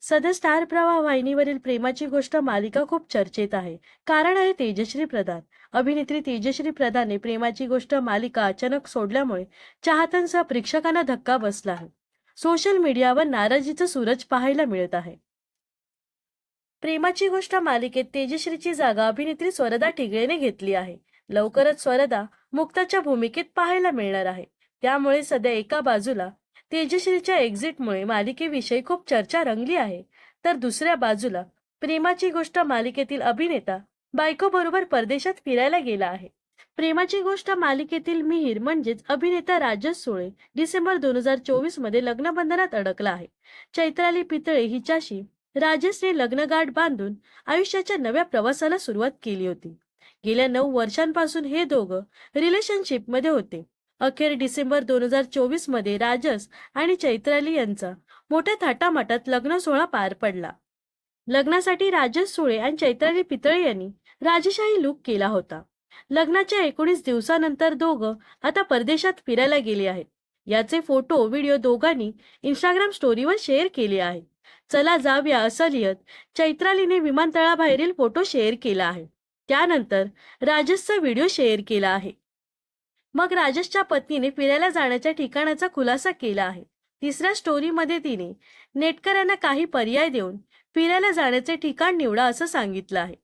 सध्या स्टार प्रवाह वाहिनीवरील प्रेमाची गोष्ट मालिका खूप चर्चेत आहे. कारण आहे तेजश्री प्रधान. अभिनेत्री तेजश्री प्रधानने प्रेमाची गोष्ट मालिका अचानक सोडल्यामुळे चाहत्यांसह प्रेक्षकांना धक्का बसला आहे. सोशल मीडियावर नाराजीचं सूरज पाहायला मिळत आहे. प्रेमाची गोष्ट मालिकेत तेजश्रीची जागा अभिनेत्री स्वरदा ठिगळेने घेतली आहे. लवकरच स्वरदा मुक्ताच्या भूमिकेत पाहायला मिळणार आहे. त्यामुळे सध्या एका बाजूला तेजश्रीच्या एक्झिटमुळे मालिकेविषयी खूप चर्चा रंगली आहे. तर दुसऱ्या बाजूला प्रेमाची गोष्ट मालिकेतील अभिनेता बायकोबरोबर परदेशात फिरायला गेला आहे. प्रेमाची गोष्ट मालिकेतील मिहीर म्हणजेच अभिनेता राजस सोळे डिसेंबर दोन हजार चोवीसमध्ये लग्नबंधनात अडकला आहे. चैत्राली पितळे हिच्याशी राजेशने लग्नगाठ बांधून आयुष्याच्या नव्या प्रवासाला सुरुवात केली होती. गेल्या नऊ वर्षांपासून हे दोघं रिलेशनशिपमध्ये होते. अखेर डिसेंबर दोन हजार चोवीसमध्ये राजस आणि चैत्राली यांचा मोठ्या थाटामाटात लग्न सोहळा पार पडला. लग्नासाठी राजस सुळे आणि चैत्राली पितळे यांनी राजशाही लुक केला होता. लग्नाच्या एकोणीस दिवसानंतर दोघं आता परदेशात फिरायला गेले आहेत. याचे फोटो व्हिडिओ दोघांनी इंस्टाग्राम स्टोरीवर शेअर केले आहेत चला जाव्या असं लिहत चैत्रालीने विमानतळाबाहेरील फोटो शेअर केला आहे. त्यानंतर राजसचा व्हिडिओ शेअर केला आहे. मग राजेशच्या पत्नीने फिरायला जाण्याच्या ठिकाणाचा खुलासा केला आहे. तिसऱ्या स्टोरीमध्ये तिने नेटकऱ्यांना काही पर्याय देऊन फिरायला जाण्याचे ठिकाण निवडा असं सांगितलं आहे.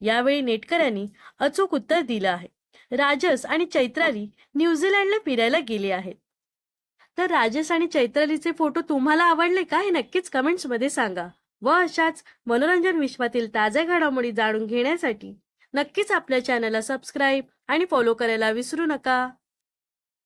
यावेळी नेटकऱ्यांनी अचूक उत्तर दिलं आहे. राजस आणि चैत्राली न्यूझीलंडला फिरायला गेले आहेत. तर राजेश आणि चैत्रालीचे फोटो तुम्हाला आवडले का हे नक्कीच कमेंट्समध्ये सांगा. व अशाच मनोरंजन विश्वातील ताज्या घडामोडी जाणून घेण्यासाठी नक्कीच आपल्या चॅनलला सबस्क्राईब आणि फॉलो करायला विसरू नका.